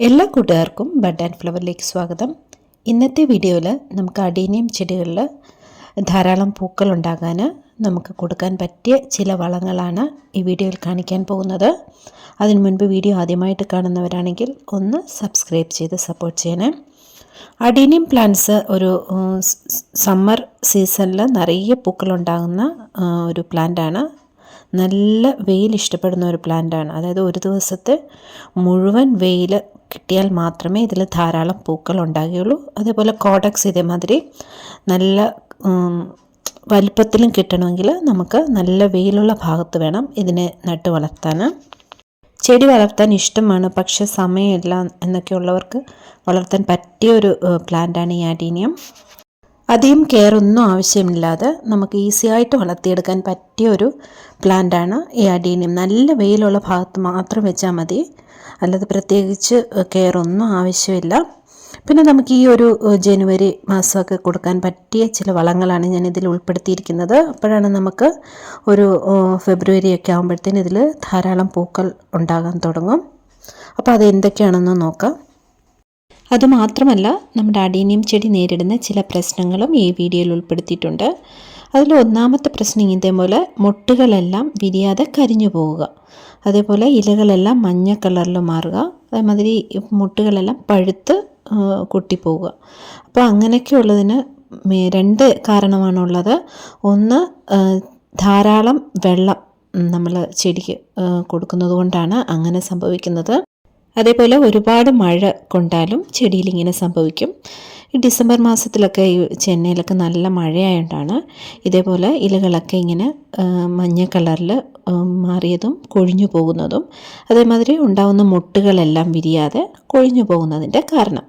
എല്ലാ കൂട്ടുകാർക്കും bud and ഫ്ലവറിലേക്ക് സ്വാഗതം. ഇന്നത്തെ വീഡിയോയിൽ നമുക്ക് അടീനിയം ചെടികളിൽ ധാരാളം പൂക്കൾ ഉണ്ടാകാൻ നമുക്ക് കൊടുക്കാൻ പറ്റിയ ചില വളങ്ങളാണ് ഈ വീഡിയോയിൽ കാണിക്കാൻ പോകുന്നത്. അതിനു മുൻപ് വീഡിയോ ആദ്യമായിട്ട് കാണുന്നവരാണെങ്കിൽ ഒന്ന് സബ്സ്ക്രൈബ് ചെയ്ത് സപ്പോർട്ട് ചെയ്യണേ. അഡീനിയം പ്ലാന്റ്സ് ഒരു സമ്മർ സീസണിൽ നിറയെ പൂക്കൾ ഉണ്ടാകുന്ന ഒരു പ്ലാന്റാണ്. നല്ല വെയിൽ ഇഷ്ടപ്പെടുന്ന ഒരു പ്ലാന്റാണ്. അതായത് ഒരു ദിവസത്തെ മുഴുവൻ വെയിൽ കിട്ടിയാൽ മാത്രമേ ഇതിൽ ധാരാളം പൂക്കൾ ഉണ്ടാകുകയുള്ളൂ. അതേപോലെ കോഡക്സ് ഇതേമാതിരി നല്ല വലിപ്പത്തിലും കിട്ടണമെങ്കിൽ നമുക്ക് നല്ല വെയിലുള്ള ഭാഗത്ത് വേണം ഇതിനെ നട്ട് വളർത്താൻ. ചെടി വളർത്താൻ ഇഷ്ടമാണ് പക്ഷേ സമയമില്ല എന്നൊക്കെയുള്ളവർക്ക് വളർത്താൻ പറ്റിയ ഒരു പ്ലാന്റാണ് ഈ ആഡീനിയം. അധികം കെയർ ഒന്നും ആവശ്യമില്ലാതെ നമുക്ക് ഈസി ആയിട്ട് വളർത്തിയെടുക്കാൻ പറ്റിയ ഒരു പ്ലാന്റാണ് ഈ അഡീനിയം നല്ല വെയിലുള്ള ഭാഗത്ത് മാത്രം വെച്ചാൽ മതി. അല്ലാതെ പ്രത്യേകിച്ച് കെയർ ഒന്നും ആവശ്യമില്ല. പിന്നെ നമുക്ക് ഈ ഒരു ജനുവരി മാസമൊക്കെ കൊടുക്കാൻ പറ്റിയ ചില വളങ്ങളാണ് ഞാൻ ഇതിൽ ഉൾപ്പെടുത്തിയിരിക്കുന്നത്. അപ്പോഴാണ് നമുക്ക് ഒരു ഫെബ്രുവരി ഒക്കെ ആകുമ്പോഴത്തേന് ഇതിൽ ധാരാളം പൂക്കൾ ഉണ്ടാകാൻ തുടങ്ങും. അപ്പോൾ അത് എന്തൊക്കെയാണെന്ന് നോക്കാം. അതുമാത്രമല്ല നമ്മുടെ അഡീനിയം ചെടി നേരിടുന്ന ചില പ്രശ്നങ്ങളും ഈ വീഡിയോയിൽ ഉൾപ്പെടുത്തിയിട്ടുണ്ട്. അതിൽ ഒന്നാമത്തെ പ്രശ്നം ഇതേപോലെ മുട്ടുകളെല്ലാം വിരിയാതെ കരിഞ്ഞു പോവുക. അതേപോലെ ഇലകളെല്ലാം മഞ്ഞ കളറിൽ മാറുക. അതേമാതിരി മുട്ടുകളെല്ലാം പഴുത്ത് കൊട്ടിപ്പോവുക. അപ്പോൾ അങ്ങനെയൊക്കെയുള്ളതിന് ഉള്ളതിന് രണ്ട് കാരണമാണുള്ളത്. ഒന്ന് ധാരാളം വെള്ളം നമ്മൾ ചെടിക്ക് കൊടുക്കുന്നത് കൊണ്ടാണ് അങ്ങനെ സംഭവിക്കുന്നത്. അതേപോലെ ഒരുപാട് മഴ കൊണ്ടാലും ചെടിയിൽ ഇങ്ങനെ സംഭവിക്കും. ഈ ഡിസംബർ മാസത്തിലൊക്കെ ഈ ചെന്നൈയിലൊക്കെ നല്ല മഴയായതുകൊണ്ടാണ് ഇതേപോലെ ഇലകളൊക്കെ ഇങ്ങനെ മഞ്ഞ കളറിൽ മാറിയതും കൊഴിഞ്ഞു പോകുന്നതും. അതേമാതിരി ഉണ്ടാകുന്ന മുട്ടുകളെല്ലാം വിരിയാതെ കൊഴിഞ്ഞു പോകുന്നതിന്റെ കാരണം.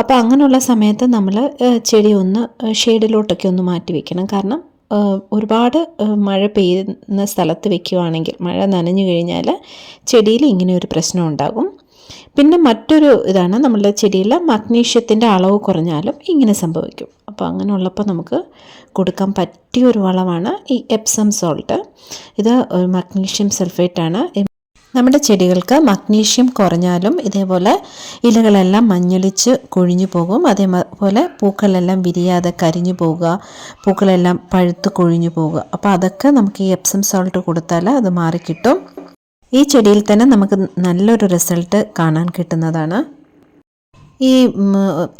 അപ്പോൾ അങ്ങനെയുള്ള സമയത്ത് നമ്മൾ ചെടി ഒന്ന് ഷെയ്ഡിലോട്ടൊക്കെ ഒന്ന് മാറ്റി വെക്കണം. കാരണം ഒരുപാട് മഴ പെയ്യുന്ന സ്ഥലത്ത് വെക്കുകയാണെങ്കിൽ മഴ നനഞ്ഞു കഴിഞ്ഞാൽ ചെടിയിൽ ഇങ്ങനെ ഒരു പ്രശ്നം ഉണ്ടാകും. പിന്നെ മറ്റൊരു ഇതാണ് നമ്മളുടെ ചെടിയിൽ മഗ്നീഷ്യത്തിന്റെ അളവ് കുറഞ്ഞാലും ഇങ്ങനെ സംഭവിക്കും. അപ്പോൾ അങ്ങനെ ഉള്ളപ്പോൾ നമുക്ക് കൊടുക്കാൻ പറ്റിയ ഒരു വളമാണ് ഈ എപ്സം സോൾട്ട്. ഇത് മഗ്നീഷ്യം സൾഫേറ്റാണ്. നമ്മുടെ ചെടികൾക്ക് മഗ്നീഷ്യം കുറഞ്ഞാലും ഇതേപോലെ ഇലകളെല്ലാം മഞ്ഞളിച്ച് കൊഴിഞ്ഞു പോകും. അതേപോലെ പൂക്കളെല്ലാം വിരിയാതെ കരിഞ്ഞു പോവുക പൂക്കളെല്ലാം പഴുത്ത് കൊഴിഞ്ഞു പോവുക. അപ്പോൾ അതൊക്കെ നമുക്ക് ഈ എപ്സം സോൾട്ട് കൊടുത്താൽ അത് മാറിക്കിട്ടും. ഈ ചെടിയിൽ തന്നെ നമുക്ക് നല്ലൊരു റിസൾട്ട് കാണാൻ കിട്ടുന്നതാണ്. ഈ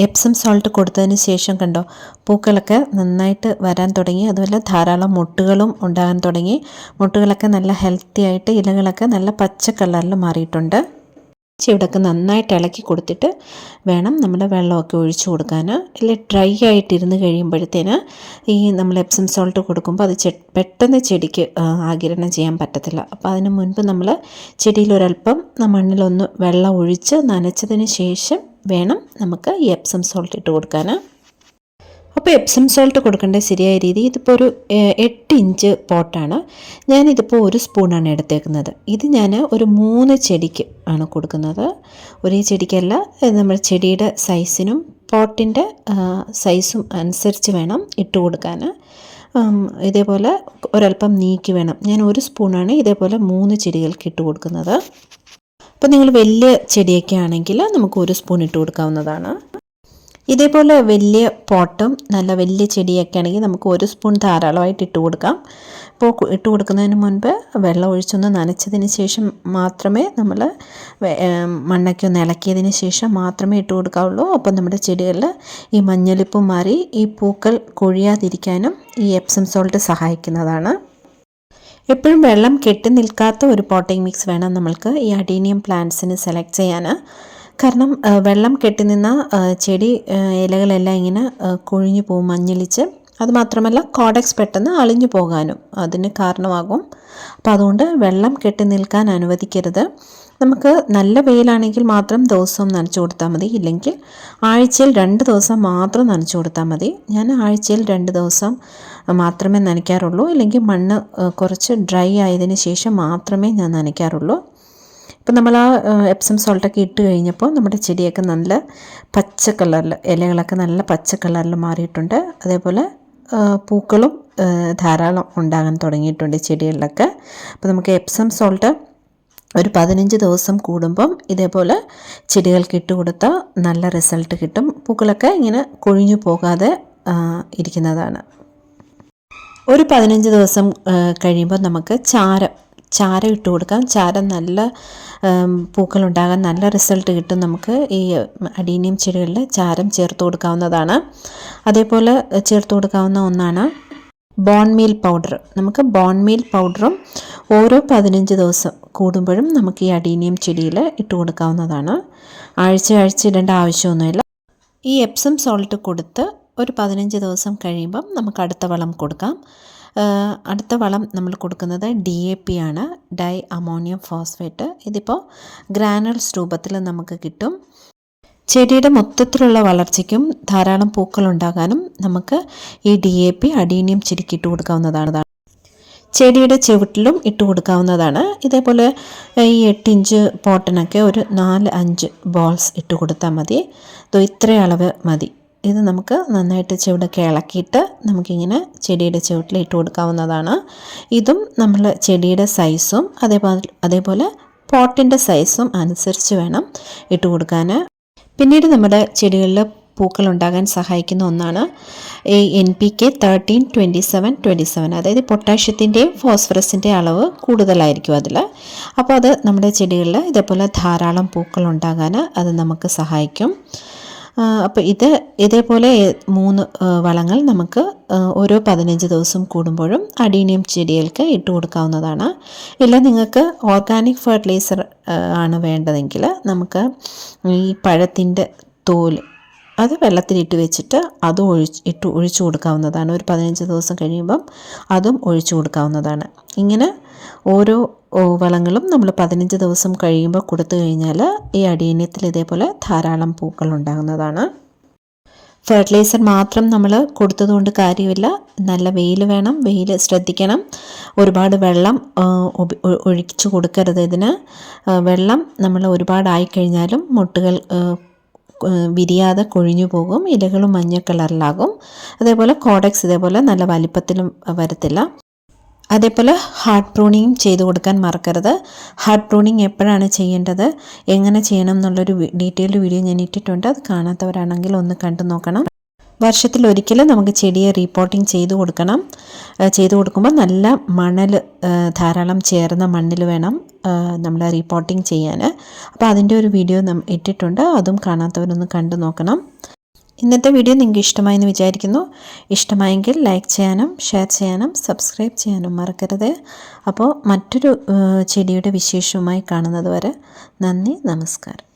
എപ്സം സോൾട്ട് കൊടുത്തതിന് ശേഷം കണ്ടോ പൂക്കളൊക്കെ നന്നായിട്ട് വരാൻ തുടങ്ങി. അതുപോലെ ധാരാളം മുട്ടുകളും ഉണ്ടാകാൻ തുടങ്ങി. മുട്ടുകളൊക്കെ നല്ല ഹെൽത്തി ആയിട്ട് ഇലകളൊക്കെ നല്ല പച്ച കളറിൽ മാറിയിട്ടുണ്ട്. ചുവടൊക്കെ നന്നായിട്ട് ഇളക്കി കൊടുത്തിട്ട് വേണം നമ്മൾ വെള്ളമൊക്കെ ഒഴിച്ചു കൊടുക്കാൻ. ഇല്ല ഡ്രൈ ആയിട്ടിരുന്ന് കഴിയുമ്പോഴത്തേന് ഈ നമ്മൾ എപ്സം സോൾട്ട് കൊടുക്കുമ്പോൾ അത് പെട്ടെന്ന് ചെടിക്ക് ആകിരണം ചെയ്യാൻ പറ്റത്തില്ല. അപ്പോൾ അതിന് മുൻപ് നമ്മൾ ചെടിയിൽ ഒരല്പം മണ്ണിലൊന്ന് വെള്ളം ഒഴിച്ച് നനച്ചതിന് ശേഷം വേണം നമുക്ക് ഈ എപ്സം സോൾട്ട് ഇട്ട് കൊടുക്കാൻ. അപ്പോൾ എപ്സം സോൾട്ട് കൊടുക്കേണ്ട ശരിയായ രീതി ഇതിപ്പോൾ ഒരു എട്ട് ഇഞ്ച് പോട്ടാണ്. ഞാനിതിപ്പോൾ ഒരു സ്പൂണാണ് എടുത്തേക്കുന്നത്. ഇത് ഞാൻ ഒരു മൂന്ന് ചെടിക്ക് ആണ് കൊടുക്കുന്നത്. ഒരേ ചെടിക്കല്ല നമ്മൾ ചെടിയുടെ സൈസിനും പോട്ടിന്റെ സൈസും അനുസരിച്ച് വേണം ഇട്ട് കൊടുക്കാൻ ഇതേപോലെ ഒരല്പം നീക്കി വേണം. ഞാൻ ഒരു സ്പൂണാണ് ഇതേപോലെ മൂന്ന് ചെടികൾക്ക് ഇട്ട് കൊടുക്കുന്നത്. അപ്പോൾ നിങ്ങൾ വലിയ ചെടിയൊക്കെ ആണെങ്കിൽ നമുക്ക് ഒരു സ്പൂൺ ഇട്ട് കൊടുക്കാവുന്നതാണ്. ഇതേപോലെ വലിയ പോട്ടും നല്ല വലിയ ചെടിയൊക്കെ ആണെങ്കിൽ നമുക്ക് ഒരു സ്പൂൺ ധാരാളമായിട്ട് ഇട്ട് കൊടുക്കാം. അപ്പോൾ ഇട്ട് കൊടുക്കുന്നതിന് മുൻപ് വെള്ളം ഒഴിച്ചൊന്ന് നനച്ചതിന് ശേഷം മാത്രമേ നമ്മൾ മണ്ണൊക്കെ ഒന്ന് ഇളക്കിയതിന് ശേഷം മാത്രമേ ഇട്ട് കൊടുക്കാവുള്ളൂ. അപ്പോൾ നമ്മുടെ ചെടികളിൽ ഈ മഞ്ഞളിപ്പ് മാറി ഈ പൂക്കൾ കൊഴിയാതിരിക്കാനും ഈ എപ്സം സോൾട്ട് സഹായിക്കുന്നതാണ്. എപ്പോഴും വെള്ളം കെട്ടി നിൽക്കാത്ത ഒരു പോട്ടിംഗ് മിക്സ് വേണം നമ്മൾക്ക് ഈ അഡീനിയം പ്ലാന്റ്സിന് സെലക്ട് ചെയ്യാൻ കാരണം വെള്ളം കെട്ടി നിന്ന ചെടി ഇലകളെല്ലാം ഇങ്ങനെ കൊഴിഞ്ഞു പോകും മഞ്ഞളിച്ച്. അതുമാത്രമല്ല കോഡക്സ് പെട്ടെന്ന് അളിഞ്ഞു പോകാനും അതിന് കാരണമാകും. അപ്പോൾ അതുകൊണ്ട് വെള്ളം കെട്ടി നിൽക്കാൻ അനുവദിക്കരുത്. നമുക്ക് നല്ല വെയിലാണെങ്കിൽ മാത്രം ദിവസവും നനച്ചു കൊടുത്താൽ മതി. ഇല്ലെങ്കിൽ ആഴ്ചയിൽ രണ്ട് ദിവസം മാത്രം നനച്ചു കൊടുത്താൽ മതി. ഞാൻ ആഴ്ചയിൽ രണ്ട് ദിവസം മാത്രമേ നനയ്ക്കാറുള്ളൂ. ഇല്ലെങ്കിൽ മണ്ണ് കുറച്ച് ഡ്രൈ ആയതിന് ശേഷം മാത്രമേ ഞാൻ നനയ്ക്കാറുള്ളൂ. ഇപ്പം നമ്മൾ ആ എപ്സം സോൾട്ടൊക്കെ ഇട്ട് കഴിഞ്ഞപ്പോൾ നമ്മുടെ ചെടിയൊക്കെ നല്ല പച്ച കളറിൽ ഇലകളൊക്കെ നല്ല പച്ച കളറിൽ മാറിയിട്ടുണ്ട്. അതേപോലെ പൂക്കളും ധാരാളം ഉണ്ടാകാൻ തുടങ്ങിയിട്ടുണ്ട് ചെടികളിലൊക്കെ. അപ്പോൾ നമുക്ക് എപ്സം സോൾട്ട് ഒരു പതിനഞ്ച് ദിവസം കൂടുമ്പം ഇതേപോലെ ചെടികൾക്ക് ഇട്ട് കൊടുത്താൽ നല്ല റിസൾട്ട് കിട്ടും. പൂക്കളൊക്കെ ഇങ്ങനെ കൊഴിഞ്ഞു പോകാതെ ഇരിക്കുന്നതാണ്. ഒരു പതിനഞ്ച് ദിവസം കഴിയുമ്പോൾ നമുക്ക് ചാരം ചാരം ഇട്ട് കൊടുക്കാം. ചാരം നല്ല പൂക്കളുണ്ടാകാൻ നല്ല റിസൾട്ട് കിട്ടും നമുക്ക് ഈ അഡീനിയം ചെടികളിൽ ചാരം ചേർത്ത് കൊടുക്കാവുന്നതാണ്. അതേപോലെ ചേർത്ത് കൊടുക്കാവുന്ന ഒന്നാണ് ബോൺ മീൽ പൗഡർ നമുക്ക് ബോൺ മീൽ പൗഡറും ഓരോ പതിനഞ്ച് ദിവസം കൂടുമ്പോഴും നമുക്ക് ഈ അഡീനിയം ചെടിയിൽ ഇട്ട് കൊടുക്കാവുന്നതാണ്. ആഴ്ച ആഴ്ച ഇടേണ്ട ആവശ്യമൊന്നുമില്ല. ഈ എപ്സം സോൾട്ട് കൊടുത്ത് ഒരു പതിനഞ്ച് ദിവസം കഴിയുമ്പം നമുക്ക് അടുത്ത വളം കൊടുക്കാം. അടുത്ത വളം നമ്മൾ കൊടുക്കുന്നത് ഡി എ പി ആണ്. Di ammonium phosphate. ഇതിപ്പോൾ ഗ്രാനുൾസ് രൂപത്തിൽ നമുക്ക് കിട്ടും. ചെടിയുടെ മൊത്തത്തിലുള്ള വളർച്ചയ്ക്കും ധാരാളം പൂക്കൾ ഉണ്ടാകാനും നമുക്ക് ഈ ഡി എ പി അടീനിയം ചെടിക്ക് കൊടുക്കാവുന്നതാണ്. ചെടിയുടെ ചുവട്ടിലും ഇട്ട് കൊടുക്കാവുന്നതാണ്. ഇതേപോലെ ഈ എട്ടിഞ്ച് പോട്ടിനൊക്കെ ഒരു നാല് അഞ്ച് ബോൾസ് ഇട്ട് കൊടുത്താൽ മതി. ഇത്ര അളവ് മതി. ഇത് നമുക്ക് നന്നായിട്ട് ചുവടൊക്കെ ഇളക്കിയിട്ട് നമുക്കിങ്ങനെ ചെടിയുടെ ചുവട്ടിൽ ഇട്ട് കൊടുക്കാവുന്നതാണ്. ഇതും നമ്മൾ ചെടിയുടെ സൈസും അതേപോലെ അതേപോലെ പോട്ടിന്റെ സൈസും അനുസരിച്ച് വേണം ഇട്ട് കൊടുക്കാൻ പിന്നീട് നമ്മുടെ ചെടികളിൽ പൂക്കൾ ഉണ്ടാകാൻ സഹായിക്കുന്ന ഒന്നാണ് ഈ N P K thirteen twenty seven twenty seven അതായത് പൊട്ടാഷ്യത്തിന്റെയും ഫോസ്ഫറസിന്റെയും അളവ് കൂടുതലായിരിക്കും അതിൽ. അപ്പോൾ അത് നമ്മുടെ ചെടികളിൽ ഇതേപോലെ ധാരാളം പൂക്കൾ ഉണ്ടാകാൻ അത് നമുക്ക് സഹായിക്കും. അപ്പോൾ ഇത് ഇതേപോലെ മൂന്ന് വളങ്ങൾ നമുക്ക് ഓരോ പതിനഞ്ച് ദിവസം കൂടുമ്പോഴും അഡീനിയം ചെടികൾക്ക് ഇട്ട് കൊടുക്കാവുന്നതാണ്. ഇല്ല നിങ്ങൾക്ക് ഓർഗാനിക് ഫെർട്ടിലൈസർ ആണ് വേണ്ടതെങ്കിൽ നമുക്ക് ഈ പഴത്തിന്റെ തോൽ അത് വെള്ളത്തിലിട്ട് വെച്ചിട്ട് അതും ഒഴിച്ച് ഇട്ട് ഒഴിച്ചു കൊടുക്കാവുന്നതാണ്. ഒരു പതിനഞ്ച് ദിവസം കഴിയുമ്പം അതും ഒഴിച്ചു കൊടുക്കാവുന്നതാണ്. ഇങ്ങനെ ഓരോ വളങ്ങളും നമ്മൾ പതിനഞ്ച് ദിവസം കഴിയുമ്പോൾ കൊടുത്തു കഴിഞ്ഞാൽ ഈ അടിയന്യത്തിൽ ഇതേപോലെ ധാരാളം പൂക്കൾ ഉണ്ടാകുന്നതാണ്. ഫെർട്ടിലൈസർ മാത്രം നമ്മൾ കൊടുത്തതുകൊണ്ട് കാര്യമില്ല. നല്ല വെയിൽ വേണം. വെയിൽ ശ്രദ്ധിക്കണം. ഒരുപാട് വെള്ളം ഒഴിച്ചു കൊടുക്കരുത് ഇതിന്. വെള്ളം നമ്മൾ ഒരുപാടായി കഴിഞ്ഞാലും മുട്ടുകൾ വിരിയാതെ കൊഴിഞ്ഞു പോകും. ഇലകളും മഞ്ഞ കളറിലാകും. അതേപോലെ കോഡക്സ് ഇതേപോലെ നല്ല വലിപ്പത്തിലും വരത്തില്ല. അതേപോലെ ഹാർട്ട് പ്രൂണിങ് ചെയ്ത് കൊടുക്കാൻ മറക്കരുത്. ഹാർട്ട് പ്രൂണിങ് എപ്പോഴാണ് ചെയ്യേണ്ടത്? എങ്ങനെ ചെയ്യണം എന്നുള്ളൊരു ഡീറ്റെയിൽഡ് വീഡിയോ ഞാൻ ഇട്ടിട്ടുണ്ട്. അത് കാണാത്തവരാണെങ്കിൽ ഒന്ന് കണ്ടു നോക്കണം. വർഷത്തിൽ ഒരിക്കലും നമുക്ക് ചെടിയെ റീപോർട്ടിങ് ചെയ്തു കൊടുക്കണം. ചെയ്തു കൊടുക്കുമ്പോൾ നല്ല മണൽ ധാരാളം ചേർന്ന മണ്ണിൽ വേണം നമ്മൾ റീപോർട്ടിങ് ചെയ്യാൻ അപ്പോൾ അതിന്റെ ഒരു വീഡിയോ ഇട്ടിട്ടുണ്ട്. അതും കാണാത്തവരൊന്ന് കണ്ടു നോക്കണം. ഇന്നത്തെ വീഡിയോ നിങ്ങൾക്ക് ഇഷ്ടമായെന്ന് വിചാരിക്കുന്നു. ഇഷ്ടമായെങ്കിൽ ലൈക്ക് ചെയ്യാനും ഷെയർ ചെയ്യാനും സബ്സ്ക്രൈബ് ചെയ്യാനും മറക്കരുത്. അപ്പോൾ മറ്റൊരു ചെടിയുടെ വിശേഷവുമായി കാണുന്നത് വരെ നന്ദി നമസ്കാരം.